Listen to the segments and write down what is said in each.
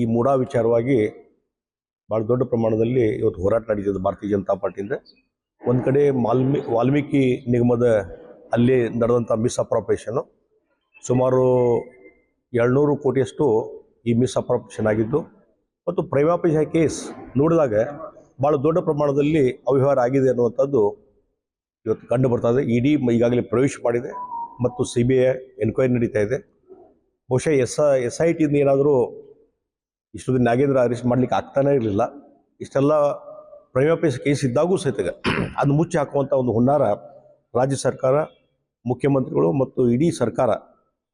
ಈ ಮೂಡಾ ವಿಚಾರವಾಗಿ ಭಾಳ ದೊಡ್ಡ ಪ್ರಮಾಣದಲ್ಲಿ ಇವತ್ತು ಹೋರಾಟ ನಡೀತದೆ ಭಾರತೀಯ ಜನತಾ ಪಾರ್ಟಿಯಿಂದ. ಒಂದು ಕಡೆ ಮಾಲ್ಮಿ ವಾಲ್ಮೀಕಿ ನಿಗಮದ ಅಲ್ಲಿ ನಡೆದಂಥ ಮಿಸ್ ಅಪ್ರಾಪ್ರೇಷನ್ನು ಸುಮಾರು ಏಳ್ನೂರು ಕೋಟಿಯಷ್ಟು ಈ ಮಿಸ್ ಅಪ್ರಾಪ್ರೇಷನ್ ಆಗಿದ್ದು, ಮತ್ತು ಪ್ರೈವಾಪೇಶ ಕೇಸ್ ನೋಡಿದಾಗ ಭಾಳ ದೊಡ್ಡ ಪ್ರಮಾಣದಲ್ಲಿ ಅವ್ಯವಹಾರ ಆಗಿದೆ ಅನ್ನುವಂಥದ್ದು ಇವತ್ತು ಕಂಡು ಬರ್ತಾ ಇದೆ. ಇಡಿ ಈಗಾಗಲೇ ಪ್ರವೇಶ ಮಾಡಿದೆ ಮತ್ತು ಸಿ ಬಿ ಐ ಎನ್ಕ್ವೈರಿ ನಡೀತಾ ಇದೆ. ಬಹುಶಃ ಎಸ್ ಎಸ್ ಐ ಟಿಯಿಂದ ಏನಾದರೂ ಇಷ್ಟು ದಿನ ನಾಗೇಂದ್ರ ಅರೆಸ್ಟ್ ಮಾಡ್ಲಿಕ್ಕೆ ಆಗ್ತಾನೇ ಇರಲಿಲ್ಲ. ಇಷ್ಟೆಲ್ಲ ಪ್ರೈವೇಪೇಸ್ ಕೇಸ್ ಇದ್ದಾಗೂ ಸಹಿತ ಅದು ಮುಚ್ಚಿ ಹಾಕುವಂಥ ಒಂದು ಹುನ್ನಾರ ರಾಜ್ಯ ಸರ್ಕಾರ, ಮುಖ್ಯಮಂತ್ರಿಗಳು ಮತ್ತು ಇಡೀ ಸರ್ಕಾರ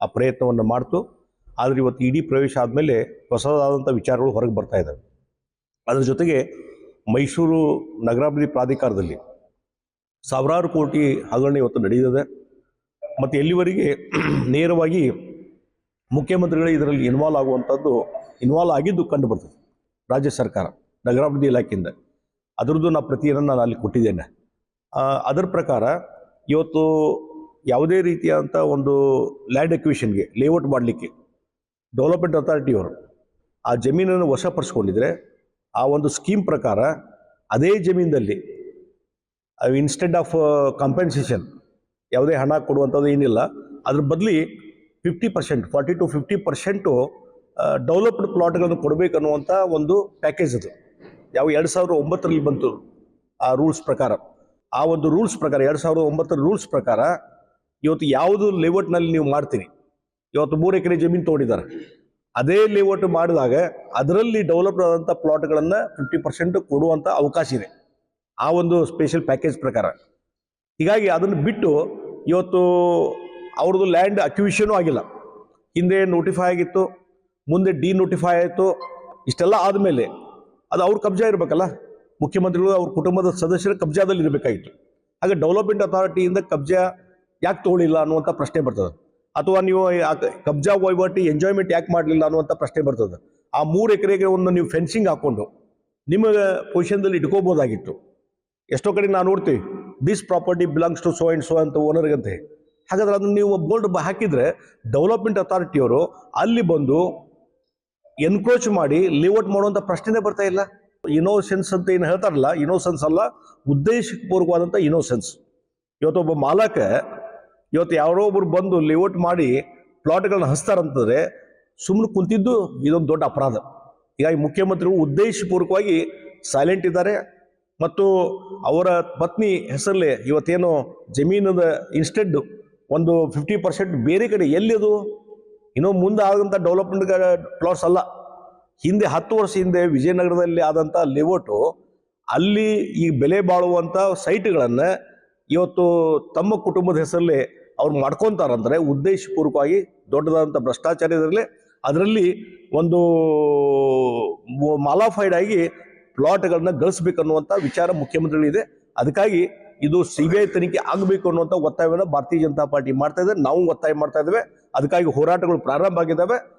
ಆ ಪ್ರಯತ್ನವನ್ನು ಮಾಡ್ತು. ಆದರೆ ಇವತ್ತು ಇಡೀ ಪ್ರವೇಶ ಆದಮೇಲೆ ಹೊಸದಾದಂಥ ವಿಚಾರಗಳು ಹೊರಗೆ ಬರ್ತಾ ಇದ್ದಾವೆ ಅದರ ಜೊತೆಗೆ ಮೈಸೂರು ನಗರಾಭಿವೃದ್ಧಿ ಪ್ರಾಧಿಕಾರದಲ್ಲಿ ಸಾವಿರಾರು ಕೋಟಿ ಹಗರಣ ಇವತ್ತು ನಡೆಯುತ್ತದೆ ಮತ್ತು ಎಲ್ಲಿವರೆಗೆ ನೇರವಾಗಿ ಮುಖ್ಯಮಂತ್ರಿಗಳೇ ಇದರಲ್ಲಿ ಇನ್ವಾಲ್ವ್ ಆಗುವಂಥದ್ದು ಇನ್ವಾಲ್ವ್ ಆಗಿದ್ದು ಕಂಡು ಬರ್ತದೆ ರಾಜ್ಯ ಸರ್ಕಾರ, ನಗರಾಭಿವೃದ್ಧಿ ಇಲಾಖೆಯಿಂದ. ಅದರದ್ದು ನಾ ಪ್ರತಿಯನ್ನು ನಾನು ಅಲ್ಲಿ ಕೊಟ್ಟಿದ್ದೇನೆ. ಅದರ ಪ್ರಕಾರ ಇವತ್ತು ಯಾವುದೇ ರೀತಿಯಾದಂಥ ಒಂದು ಲ್ಯಾಂಡ್ ಎಕ್ವಿಷನ್ಗೆ ಲೇಔಟ್ ಮಾಡಲಿಕ್ಕೆ ಡೆವಲಪ್ಮೆಂಟ್ ಅಥಾರಿಟಿಯವರು ಆ ಜಮೀನನ್ನು ವಶಪಡಿಸ್ಕೊಂಡಿದ್ರೆ ಆ ಒಂದು ಸ್ಕೀಮ್ ಪ್ರಕಾರ ಅದೇ ಜಮೀನಲ್ಲಿ ಇನ್ಸ್ಟೆಡ್ ಆಫ್ ಕಾಂಪೆನ್ಸೇಷನ್ ಯಾವುದೇ ಹಣ ಕೊಡುವಂಥದ್ದು ಏನಿಲ್ಲ, ಅದ್ರ ಬದಲಿ fifty percent forty to fifty percent developed ಪ್ಲಾಟ್ಗಳನ್ನು ಕೊಡಬೇಕನ್ನುವಂಥ ಒಂದು ಪ್ಯಾಕೇಜ್ ಅದು. ಯಾವ ಎರಡು ಸಾವಿರದ ಒಂಬತ್ತರಲ್ಲಿ ಬಂತು ಆ ರೂಲ್ಸ್ ಪ್ರಕಾರ. ಆ ಒಂದು ರೂಲ್ಸ್ ಪ್ರಕಾರ, ಎರಡು ಸಾವಿರದ ಒಂಬತ್ತರ ರೂಲ್ಸ್ ಪ್ರಕಾರ ಇವತ್ತು ಯಾವುದು ಲೇಔಟ್ನಲ್ಲಿ ನೀವು ಮಾಡ್ತೀರಿ ಇವತ್ತು ಮೂರು ಎಕರೆ ಜಮೀನು ತೋಡಿದ್ದಾರೆ ಅದೇ ಲೇಔಟ್ ಮಾಡಿದಾಗ ಅದರಲ್ಲಿ ಡೆವಲಪ್ ಆದಂಥ ಪ್ಲಾಟ್ಗಳನ್ನು ಫಿಫ್ಟಿ ಪರ್ಸೆಂಟ್ ಕೊಡುವಂಥ ಅವಕಾಶ ಇದೆ. ಆ ಒಂದು ಸ್ಪೆಷಲ್ ಪ್ಯಾಕೇಜ್ ಪ್ರಕಾರ. ಹೀಗಾಗಿ ಅದನ್ನು ಬಿಟ್ಟು ಇವತ್ತು ಅವ್ರದ್ದು ಲ್ಯಾಂಡ್ ಅಕ್ಯೂಷನೂ ಆಗಿಲ್ಲ. ಹಿಂದೆ ನೋಟಿಫೈ ಆಗಿತ್ತು. ಮುಂದೆ ಡಿ ನೋಟಿಫೈ ಆಯಿತು, ಇಷ್ಟೆಲ್ಲ ಆದಮೇಲೆ ಅದು ಅವ್ರ ಕಬ್ಜಾ ಇರಬೇಕಲ್ಲ? ಮುಖ್ಯಮಂತ್ರಿಗಳು, ಅವ್ರ ಕುಟುಂಬದ ಸದಸ್ಯರ ಕಬ್ಜಾದಲ್ಲಿ ಇರಬೇಕಾಗಿತ್ತು. ಹಾಗೆ ಡೆವಲಪ್ಮೆಂಟ್ ಅಥಾರಿಟಿಯಿಂದ ಕಬ್ಜಾ ಯಾಕೆ ತಗೊಳ್ಳಿಲ್ಲ ಅನ್ನುವಂಥ ಪ್ರಶ್ನೆ ಬರ್ತದೆ. ಅಥವಾ ನೀವು ಕಬ್ಜಾ ವಹಿವಾಟಿ ಎಂಜಾಯ್ಮೆಂಟ್ ಯಾಕೆ ಮಾಡಲಿಲ್ಲ ಅನ್ನುವಂಥ ಪ್ರಶ್ನೆ ಬರ್ತದೆ. ಆ ಮೂರು ಎಕರೆಗೆ ಒಂದು ನೀವು ಫೆನ್ಸಿಂಗ್ ಹಾಕ್ಕೊಂಡು ನಿಮ್ಮ ಪೊಸಿಷನ್ದಲ್ಲಿ ಇಟ್ಕೋಬೋದಾಗಿತ್ತು. ಎಷ್ಟೋ ಕಡೆ ನಾವು ನೋಡ್ತೀವಿ this property belongs to so and so ಅಂತ ಓನರ್ಗಂತೆ ಹಾಗಾದ್ರೆ ಅದನ್ನು ನೀವು ಬೋರ್ಡ್ ಹಾಕಿದರೆ ಡೆವಲಪ್ಮೆಂಟ್ ಅಥಾರಿಟಿಯವರು ಅಲ್ಲಿ ಬಂದು ಎನ್ಕ್ರೋಚ್ ಮಾಡಿ ಲೇಔಟ್ ಮಾಡುವಂಥ ಪ್ರಶ್ನೆನೇ ಬರ್ತಾ ಇಲ್ಲ. ಇನೋಸೆನ್ಸ್ ಅಂತ ಏನು ಹೇಳ್ತಾರಲ್ಲ ಇನೋಸೆನ್ಸ್ ಅಲ್ಲ ಉದ್ದೇಶಪೂರ್ವಕವಾದಂಥ ಇನೋಸೆನ್ಸ್ ಇವತ್ತೊಬ್ಬ ಮಾಲಕ, ಇವತ್ತು ಯಾರೋ ಒಬ್ರು ಬಂದು ಲೇಔಟ್ ಮಾಡಿ ಪ್ಲಾಟ್ಗಳನ್ನ ಹಸ್ತಾರಂತಂದ್ರೆ ಸುಮ್ಮನೆ ಕುಂತಿದ್ದು ಇದೊಂದು ದೊಡ್ಡ ಅಪರಾಧ. ಹೀಗಾಗಿ ಮುಖ್ಯಮಂತ್ರಿಗಳು ಉದ್ದೇಶಪೂರ್ವಕವಾಗಿ ಸೈಲೆಂಟ್ ಇದ್ದಾರೆ. ಮತ್ತು ಅವರ ಪತ್ನಿ ಹೆಸರಲ್ಲೇ ಇವತ್ತೇನು ಜಮೀನದ ಇನ್ಸ್ಟೆಡ್ ಒಂದು ಫಿಫ್ಟಿ ಪರ್ಸೆಂಟ್ ಬೇರೆ ಕಡೆ, ಎಲ್ಲಿ ಅದು? ಇನ್ನೂ ಮುಂದೆ ಆದಂಥ ಡೆವಲಪ್ಮೆಂಟ್ ಪ್ಲಾಟ್ಸ್ ಅಲ್ಲ. ಹಿಂದೆ ಹತ್ತು ವರ್ಷ ಹಿಂದೆ ವಿಜಯನಗರದಲ್ಲಿ ಆದಂಥ ಲೇಔಟು, ಅಲ್ಲಿ ಈ ಬೆಲೆ ಬಾಳುವಂಥ ಸೈಟ್ಗಳನ್ನು ಇವತ್ತು ತಮ್ಮ ಕುಟುಂಬದ ಹೆಸರಲ್ಲಿ ಅವ್ರು ಮಾಡ್ಕೊತಾರಂದ್ರೆ ಉದ್ದೇಶಪೂರ್ವಕವಾಗಿ ದೊಡ್ಡದಾದಂಥ ಭ್ರಷ್ಟಾಚಾರ ಇದರಲ್ಲಿ. ಅದರಲ್ಲಿ ಒಂದು ಮಾಲಾಫೈಡ್ ಆಗಿ ಪ್ಲಾಟ್ಗಳನ್ನ ಗಳಿಸ್ಬೇಕನ್ನುವಂಥ ವಿಚಾರ ಮುಖ್ಯಮಂತ್ರಿಗಳಿದೆ. ಅದಕ್ಕಾಗಿ ಇದು ಸಿ ತನಿಖೆ ಆಗಬೇಕು ಅನ್ನುವಂಥ ಒತ್ತಾಯವನ್ನು ಭಾರತೀಯ ಜನತಾ ಪಾರ್ಟಿ ಮಾಡ್ತಾ ಇದೆ. ನಾವು ಒತ್ತಾಯ ಮಾಡ್ತಾ ಇದ್ದೇವೆ. ಅದಕ್ಕಾಗಿ ಹೋರಾಟಗಳು ಪ್ರಾರಂಭ ಆಗಿದ್ದಾವೆ.